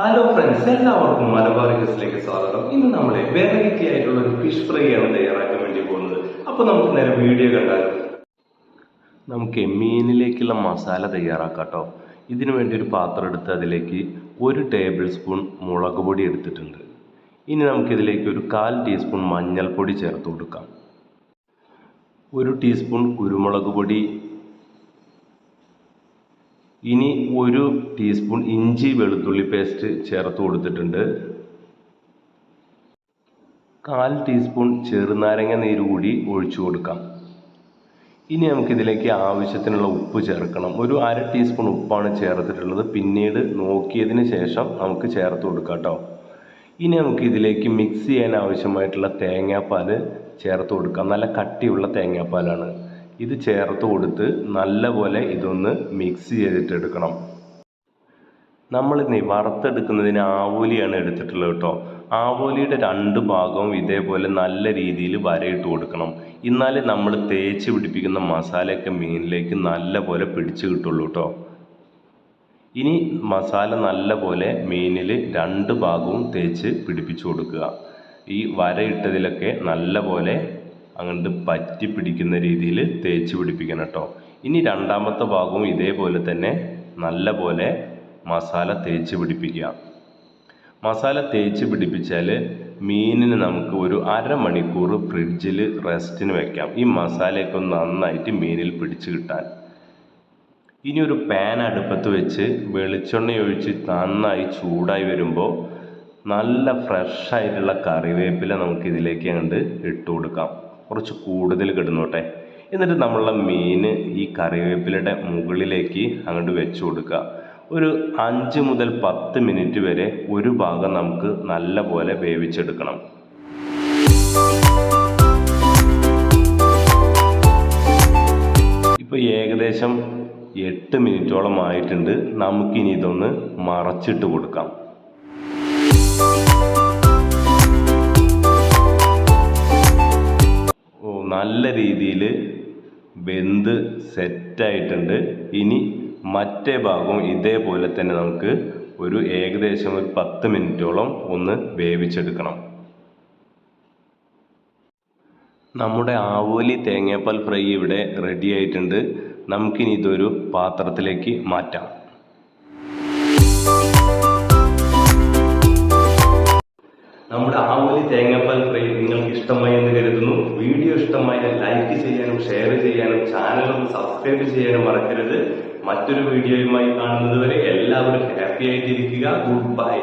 Hello friends എല്ലാവർക്കും മലബാർ ക്വിസിലേക്ക് സ്വാഗതം. ഇന്ന് നമ്മളെ വെറൈറ്റി ആയിട്ടുള്ള ഒരു ഫിഷ് ഫ്രൈ ആണ് തയ്യാറാക്കാൻ വേണ്ടി പോകുന്നത്. അപ്പോൾ നമുക്ക് നേരെ വീഡിയോ കണ്ടാൽ നമുക്ക് മീനിലേക്കുള്ള മസാല തയ്യാറാക്കാം കേട്ടോ. ഇതിനു വേണ്ടി ഒരു പാത്രം എടുത്ത് അതിലേക്ക് ഒരു ടേബിൾ സ്പൂൺ മുളക് പൊടി എടുത്തിട്ടുണ്ട്. ഇനി നമുക്കിതിലേക്ക് ഒരു കാൽ ടീസ്പൂൺ മഞ്ഞൾപ്പൊടി ചേർത്ത് കൊടുക്കാം. ഒരു ടീസ്പൂൺ കുരുമുളക് പൊടി ഇനി ഒരു ടീസ്പൂൺ ഇഞ്ചി വെളുത്തുള്ളി പേസ്റ്റ് ചേർത്ത് കൊടുത്തിട്ടുണ്ട്. കാൽ ടീസ്പൂൺ ചെറുനാരങ്ങ നീര് കൂടി ഒഴിച്ചു കൊടുക്കാം. ഇനി നമുക്കിതിലേക്ക് ആവശ്യത്തിനുള്ള ഉപ്പ് ചേർക്കണം. ഒരു അര ടീസ്പൂൺ ഉപ്പാണ് ചേർത്തിട്ടുള്ളത്. പിന്നീട് നോക്കിയതിന് ശേഷം നമുക്ക് ചേർത്ത് കൊടുക്കാം കേട്ടോ. ഇനി നമുക്ക് ഇതിലേക്ക് മിക്സ് ചെയ്യാൻ ആവശ്യമായിട്ടുള്ള തേങ്ങാപ്പാൽ ചേർത്ത് കൊടുക്കാം. നല്ല കട്ടിയുള്ള തേങ്ങാപ്പാലാണ്. ഇത് ചേർത്ത് കൊടുത്ത് നല്ലപോലെ ഇതൊന്ന് മിക്സ് ചെയ്തിട്ടെടുക്കണം. നമ്മളിന്ന് വറുത്തെടുക്കുന്നതിന് ആവോലിയാണ് എടുത്തിട്ടുള്ളത് കേട്ടോ. ആവോലിയുടെ രണ്ട് ഭാഗവും ഇതേപോലെ നല്ല രീതിയിൽ വരയിട്ട് കൊടുക്കണം. എന്നാലേ നമ്മൾ തേച്ച് പിടിപ്പിക്കുന്ന മസാലയൊക്കെ മീനിലേക്ക് നല്ലപോലെ പിടിച്ചു കിട്ടുള്ളൂ കേട്ടോ. ഇനി മസാല നല്ലപോലെ മീനിൽ രണ്ട് ഭാഗവും തേച്ച് പിടിപ്പിച്ചു കൊടുക്കുക. ഈ വരയിട്ടതിലൊക്കെ നല്ലപോലെ അങ്ങോട്ട് പറ്റി പിടിക്കുന്ന രീതിയിൽ തേച്ച് പിടിപ്പിക്കണം കേട്ടോ. ഇനി രണ്ടാമത്തെ ഭാഗവും ഇതേപോലെ തന്നെ നല്ല പോലെ മസാല തേച്ച് പിടിപ്പിക്കുക. മസാല തേച്ച് പിടിപ്പിച്ചാൽ മീനിന് നമുക്ക് ഒരു അരമണിക്കൂർ ഫ്രിഡ്ജിൽ റെസ്റ്റിന് വെക്കാം. ഈ മസാലയൊക്കെ നന്നായിട്ട് മീനിൽ പിടിച്ച് കിട്ടാൻ. ഇനി ഒരു പാൻ അടുപ്പത്ത് വെച്ച് വെളിച്ചെണ്ണ ഒഴിച്ച് നന്നായി ചൂടായി വരുമ്പോൾ നല്ല ഫ്രഷ് ആയിട്ടുള്ള കറിവേപ്പില നമുക്ക് ഇതിലേക്ക് അങ്ങോട്ട് ഇട്ട് കൊടുക്കാം. കുറച്ച് കൂടുതൽ കിടന്നോട്ടെ. എന്നിട്ട് നമ്മളുടെ മീൻ ഈ കറിവേപ്പിലയുടെ മുകളിലേക്ക് അങ്ങോട്ട് വെച്ച് കൊടുക്കുക. ഒരു അഞ്ച് മുതൽ പത്ത് മിനിറ്റ് വരെ ഒരു ഭാഗം നമുക്ക് നല്ല പോലെ വേവിച്ചെടുക്കണം. ഇപ്പോൾ ഏകദേശം എട്ട് മിനിറ്റോളം ആയിട്ടുണ്ട്. നമുക്കിനി ഇതൊന്ന് മറച്ചിട്ട് കൊടുക്കാം. നല്ല രീതിയിൽ വെന്ത് സെറ്റായിട്ടുണ്ട്. ഇനി മറ്റേ ഭാഗവും ഇതേപോലെ തന്നെ നമുക്ക് ഒരു ഏകദേശം ഒരു പത്ത് മിനിറ്റോളം ഒന്ന് വേവിച്ചെടുക്കണം. നമ്മുടെ ആവോലി തേങ്ങാപ്പാൽ ഫ്രൈ ഇവിടെ റെഡി ആയിട്ടുണ്ട്. നമുക്കിനി ഇതൊരു പാത്രത്തിലേക്ക് മാറ്റാം. എന്ന് കരുതുന്നു. വീഡിയോ ഇഷ്ടമായ ലൈക്ക് ചെയ്യാനും ഷെയർ ചെയ്യാനും ചാനൽ ഒന്ന് സബ്സ്ക്രൈബ് ചെയ്യാനും മറക്കരുത്. മറ്റൊരു വീഡിയോയുമായി കാണുന്നത് വരെ എല്ലാവരും ഹാപ്പി ആയിട്ടിരിക്കുക. Good bye